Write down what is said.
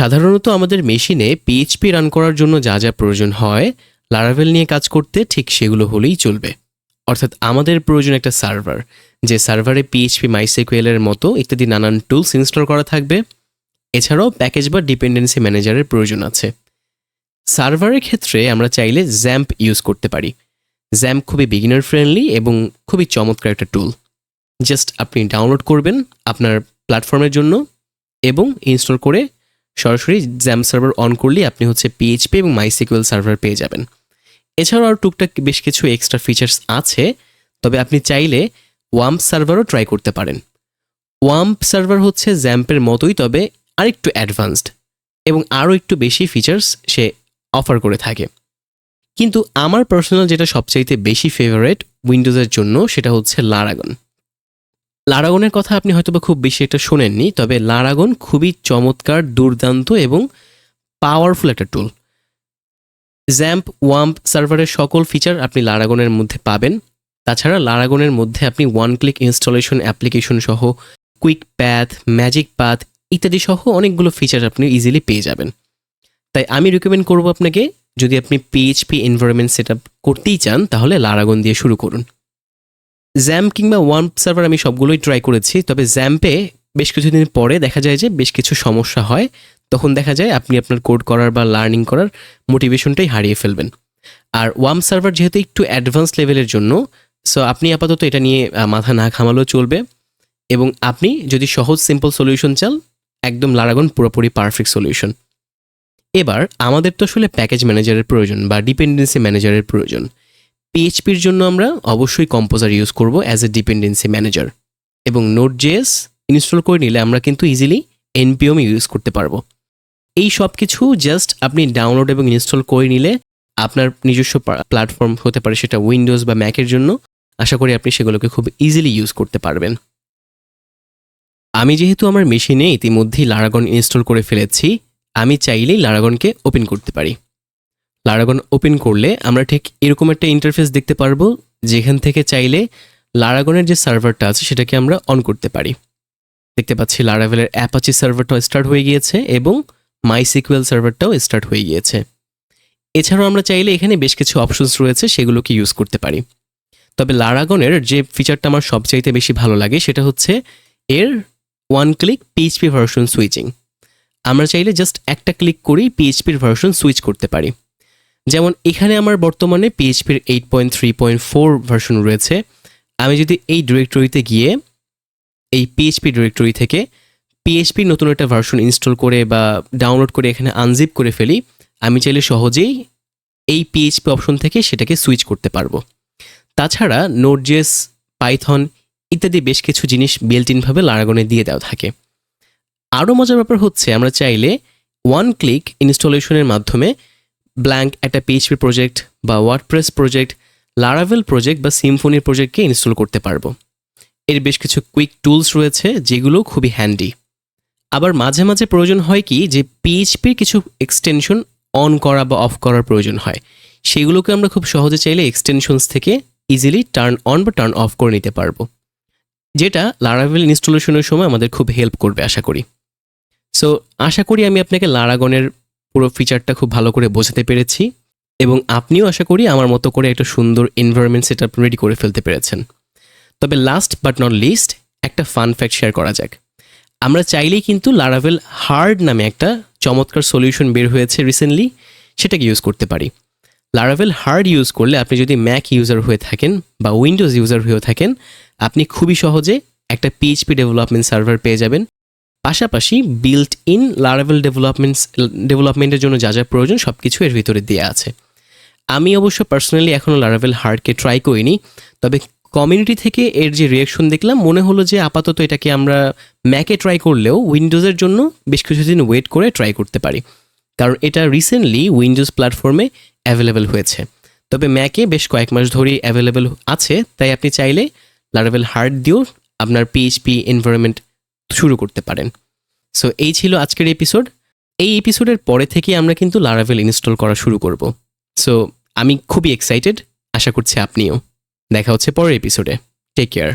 সাধারণত আমাদের মেশিনে পিএইচপি রান করার জন্য যা যা প্রয়োজন হয় লারাভেল নিয়ে কাজ করতে ঠিক সেগুলো হলেই চলবে। অর্থাৎ আমাদের প্রয়োজন একটা সার্ভার যে সার্ভারে পিএইচপি মাইসেকুয়েলের মতো ইত্যাদি নানান টুলস ইনস্টল করা থাকবে। এছাড়াও প্যাকেজ বা ডিপেন্ডেন্সি ম্যানেজারের প্রয়োজন আছে। সার্ভারের ক্ষেত্রে আমরা চাইলে জ্যাম্প ইউজ করতে পারি। জ্যাম্প খুবই বিগিনার ফ্রেন্ডলি এবং খুবই চমৎকার একটা টুল জাস্ট আপনি ডাউনলোড করবেন আপনার প্ল্যাটফর্মের জন্য এবং ইনস্টল করে সরাসরি জ্যাম সার্ভার অন করলে আপনি হচ্ছে পিএইচপি এবং মাইসিকুয়েল সার্ভার পেয়ে যাবেন। এছাড়াও আর টুকটাক বেশ কিছু এক্সট্রা ফিচার্স আছে, তবে আপনি চাইলে ওয়াম্প সার্ভারও ট্রাই করতে পারেন। ওয়াম্প সার্ভার হচ্ছে জ্যাম্পের মতোই, তবে আরেকটু অ্যাডভান্সড এবং আরও একটু বেশি ফিচার্স সে অফার করে থাকে। কিন্তু আমার পার্সোনাল যেটা সবচাইতে বেশি ফেভারেট উইন্ডোজের জন্য সেটা হচ্ছে লারাগন লারাগনের কথা আপনি হয়তো খুব বেশি একটা শোনেননি, তবে লারাগন খুবই চমৎকার, দুর্দান্ত এবং পাওয়ারফুল একটা টুল জ্যাম্প ওয়াম্প সার্ভারের সকল ফিচার আপনি লারাগনের মধ্যে পাবেন। তাছাড়া লারাগনের মধ্যে আপনি ওয়ান ক্লিক ইনস্টলেশন অ্যাপ্লিকেশন সহ কুইক প্যাথ ম্যাজিক পাথ ইত্যাদি সহ অনেকগুলো ফিচার আপনি ইজিলি পেয়ে যাবেন। তাই আমি রিকমেন্ড করব আপনাকে, যদি আপনি পিএইচপি এনভায়রনমেন্ট সেট করতেই চান, তাহলে লারাগন দিয়ে শুরু করুন। জ্যাম্প কিংবা ওয়াম্প সার্ভার আমি সবগুলোই ট্রাই করেছি, তবে জ্যাম্পে বেশ কিছুদিন পরে দেখা যায় যে বেশ কিছু সমস্যা হয়। তখন দেখা যায় আপনি আপনার কোড করার বা লার্নিং করার মোটিভেশনটাই হারিয়ে ফেলবেন। আর ওয়াম্প সার্ভার যেহেতু একটু অ্যাডভান্স লেভেলের জন্য সো আপনি আপাতত এটা নিয়ে মাথা না ঘামালেও চলবে। এবং আপনি যদি সহজ সিম্পল সলিউশন চান, একদম লারাগন পুরোপুরি পারফেক্ট সলিউশন এবার আমাদের তো আসলে প্যাকেজ ম্যানেজারের প্রয়োজন বা ডিপেন্ডেন্সি ম্যানেজারের প্রয়োজন। পিএইচপির জন্য আমরা অবশ্যই কম্পোজার ইউজ করব অ্যাজ এ ডিপেন্ডেন্সি ম্যানেজার এবং নোট জেএস ইনস্টল করে নিলে আমরা কিন্তু ইজিলি এনপিএম ইউজ করতে পারব। এই সব কিছু জাস্ট আপনি ডাউনলোড এবং ইনস্টল করে নিলে আপনার নিজস্ব প্ল্যাটফর্ম হতে পারে সেটা উইন্ডোজ বা ম্যাকের জন্য। আশা করি আপনি সেগুলোকে খুব ইজিলি ইউজ করতে পারবেন। আমি যেহেতু আমার মেশিনে ইতিমধ্যেই লারাগন ইনস্টল করে ফেলেছি, আমি চাইলেই লারাগনকে ওপেন করতে পারি। লারাগন ওপেন করলে আমরা ঠিক এরকম একটা ইন্টারফেস দেখতে পারব, যেখান থেকে চাইলে লারাগনের যে সার্ভারটা আছে সেটাকে আমরা অন করতে পারি। দেখতে পাচ্ছি লারাভেলের অ্যাপাচি সার্ভারটাও স্টার্ট হয়ে গিয়েছে এবং মাইসিকুয়েল সার্ভারটাও স্টার্ট হয়ে গিয়েছে। এছাড়াও আমরা চাইলে এখানে বেশ কিছু অপশনস রয়েছে, সেগুলোকে ইউজ করতে পারি। তবে লারাগনের যে ফিচারটা আমার সবচাইতে বেশি ভালো লাগে সেটা হচ্ছে এর one click PHP version switching আমরা চাইলে জাস্ট একটা ক্লিক করেই পিএইচপির ভার্সন সুইচ করতে পারি। যেমন এখানে আমার বর্তমানে পিএইচপির eight point three point four version রয়েছে। আমি যদি এই ডিরেক্টরিতে গিয়ে, এই পিএইচপি ডিরেক্টরি থেকে পিএইচপির নতুন একটা ভার্সন ইনস্টল করে বা ডাউনলোড করে এখানে আনজিপ করে ফেলি, আমি চাইলে সহজেই এই পিএইচপি অপশন থেকে সেটাকে সুইচ করতে পারব। তাছাড়া নোটজেস পাইথন ইত্যাদি বেশ কিছু জিনিস বিল্ট ইনভাবে লারাগনে দিয়ে দেওয়া থাকে। আরও মজার ব্যাপার হচ্ছে, আমরা চাইলে ওয়ান ক্লিক ইনস্টলেশনের মাধ্যমে ব্ল্যাঙ্ক একটা পিএইচপি প্রজেক্ট বা ওয়ার্ডপ্রেস প্রজেক্ট লারাভেল প্রজেক্ট বা সিম্ফনি প্রজেক্টকে ইনস্টল করতে পারব। এর বেশ কিছু কুইক টুলস রয়েছে, যেগুলো খুবই হ্যান্ডি আবার মাঝে মাঝে প্রয়োজন হয় কি, যে পিএইচপির কিছু এক্সটেনশন অন করা বা অফ করার প্রয়োজন হয়। সেগুলোকে আমরা খুব সহজে চাইলে এক্সটেনশনস থেকে ইজিলি টার্ন অন বা টার্ন অফ করে নিতে পারব। যেটা লারাভেল ইনস্টলেশনের সময় আমাদের খুব হেল্প করবে, আশা করি। সো আশা করি আমি আপনাকে লারাগনের পুরো ফিচারটা খুব ভালো করে বোঝাতে পেরেছি এবং আপনিও আশা করি আমার মতো করে একটা সুন্দর এনভায়রনমেন্ট সেট আপ রেডি করে ফেলতে পেরেছেন। তবে লাস্ট বাট নট লিস্ট একটা ফান ফ্যাক্ট শেয়ার করা যাক। আমরা চাইলেই কিন্তু লারাভেল হার্ড নামে একটা চমৎকার সলিউশন বের হয়েছে রিসেন্টলি সেটাকে ইউজ করতে পারি। লারাভেল হার্ড ইউজ করলে আপনি যদি ম্যাক ইউজার হয়ে থাকেন বা উইন্ডোজ ইউজার হয়ে থাকেন, আপনি খুবই সহজে একটা পিএইচপি ডেভেলপমেন্ট সার্ভার পেয়ে যাবেন। পাশাপাশি বিল্ট ইন লারাভেল ডেভেলপমেন্টস ডেভেলপমেন্টের জন্য যা যা প্রয়োজন সব কিছু এর ভিতরে দেওয়া আছে। আমি অবশ্য পার্সোনালি এখনও লারাভেল হার্ডকে ট্রাই করিনি, তবে কমিউনিটি থেকে এর যে রিয়াকশন দেখলাম, মনে হলো যে আপাতত এটাকে আমরা ম্যাকে ট্রাই করলেও উইন্ডোজের জন্য বেশ কিছুদিন ওয়েট করে ট্রাই করতে পারি। কারণ এটা রিসেন্টলি উইন্ডোজ প্ল্যাটফর্মে অ্যাভেলেবেল হয়েছে। তবে ম্যাকে বেশ কয়েক মাস ধরেই অ্যাভেলেবেল আছে, তাই আপনি চাইলে লারাভেল হার্ড দিয়েও আপনার পিএইচপি এনভায়রনমেন্ট শুরু করতে পারেন। সো এই ছিল আজকের এপিসোড এই এপিসোডের পরে থেকে আমরা কিন্তু লারাভেল ইনস্টল করা শুরু করব। সো আমি খুবই এক্সাইটেড আশা করছি আপনিও। দেখা হচ্ছে পরের এপিসোডে টেক কেয়ার